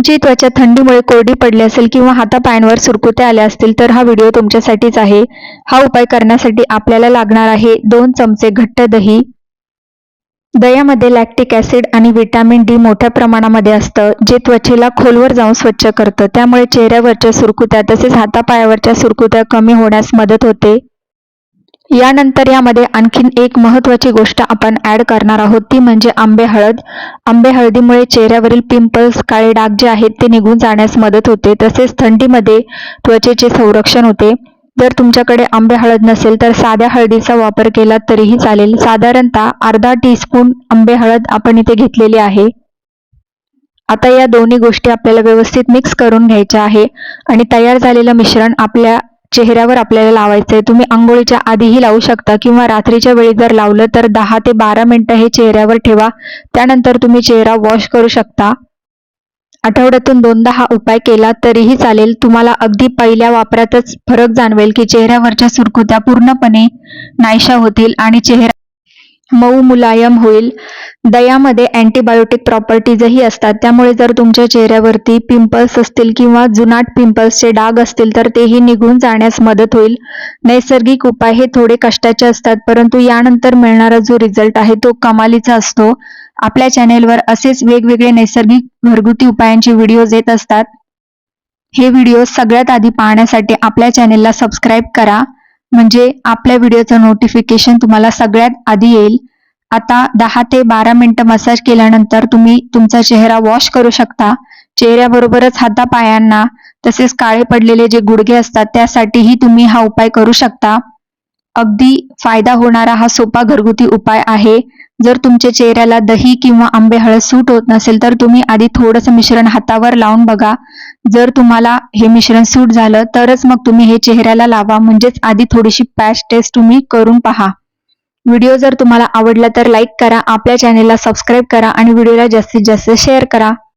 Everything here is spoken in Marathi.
तुमची त्वचा थंडीमुळे कोरडी पडली असेल किंवा हातापायांवर सुरकुत्या आल्या असतील तर हा व्हिडिओ तुमच्यासाठीच आहे. हा उपाय करण्यासाठी आपल्याला लागणार आहे दोन चमचे घट्ट दही. दह्यामध्ये लॅक्टिक ॲसिड आणि व्हिटॅमिन डी मोठ्या प्रमाणामध्ये असतं जे त्वचेला खोलवर जाऊन स्वच्छ करतं. त्यामुळे चेहऱ्यावरच्या सुरकुत्या तसेच हातापायावरच्या सुरकुत्या कमी होण्यास मदत होते. यानंतर यामध्ये आणखीन एक महत्त्वाची गोष्ट आपण ॲड करणार आहोत ती म्हणजे आंबे हळद. आंबे हळदीमुळे चेहऱ्यावरील पिंपल्स काळे डाग जे आहेत ते निघून जाण्यास मदत होते. तसेच थंडीमध्ये त्वचेचे संरक्षण होते. जर तुमच्याकडे आंबे हळद नसेल तर साध्या हळदीचा वापर केला तरीही चालेल. साधारणतः अर्धा टीस्पून आंबे हळद आपण इथे घेतलेली आहे. आता या दोन्ही गोष्टी आपल्याला व्यवस्थित मिक्स करून घ्यायच्या आहे आणि तयार झालेलं मिश्रण आपल्या चेहऱ्यावर आपल्याला लावायचं आहे तुम्ही आंघोळीच्या आधीही लावू शकता किंवा रात्रीच्या वेळी जर लावलं तर दहा ते बारा मिनटं हे चेहऱ्यावर ठेवा. त्यानंतर तुम्ही चेहरा वॉश करू शकता. आठवड्यातून दोनदा हा उपाय केला तरीही चालेल. तुम्हाला अगदी पहिल्या वापरातच फरक जाणवेल की चेहऱ्यावरच्या सुरकुत्या पूर्णपणे नाहीशा होतील आणि चेहरा मऊ मुलायम होईल. दह्यामध्ये अँटीबायोटिक प्रॉपर्टीजही असतात. त्यामुळे जर तुमच्या चेहऱ्यावरती पिंपल्स असतील किंवा जुनाट पिंपल्सचे डाग असतील तर तेही निघून जाण्यास मदत होईल. नैसर्गिक उपाय हे थोडे कष्टाचे असतात परंतु यानंतर मिळणारा जो रिझल्ट आहे तो कमालीचा असतो. आपल्या चॅनेलवर असेच वेगवेगळे नैसर्गिक घरगुती उपायांचे व्हिडिओज येत असतात. हे व्हिडिओ सगळ्यात आधी पाहण्यासाठी आपल्या चॅनेलला सबस्क्राईब करा. म्हणजे आपल्या व्हिडिओचं नोटिफिकेशन तुम्हाला सगळ्यात आधी येईल. आता दहा ते बारा मिनिटं मसाज केल्यानंतर तुम्ही तुमचा चेहरा वॉश करू शकता. चेहऱ्याबरोबरच हातापायांना तसेच काळे पडलेले जे गुडघे असतात त्यासाठीही तुम्ही हा उपाय करू शकता. अगदी फायदा होणारा हा सोपा घरगुती उपाय आहे. जर तुमच्या चेहऱ्याला दही किंवा आंबे हळद सूट होत नसेल तर तुम्ही आधी थोडंसं मिश्रण हातावर लावून बघा. जर तुम्हाला हे मिश्रण सूट झालं तरच मग तुम्ही हे चेहऱ्याला लावा. म्हणजेच आधी थोडीशी पॅच टेस्ट तुम्ही करून पहा. व्हिडिओ जर तुम्हाला आवडला तर लाईक करा आपल्या चॅनेलला सबस्क्राईब करा आणि व्हिडिओला जास्तीत जास्त शेअर करा.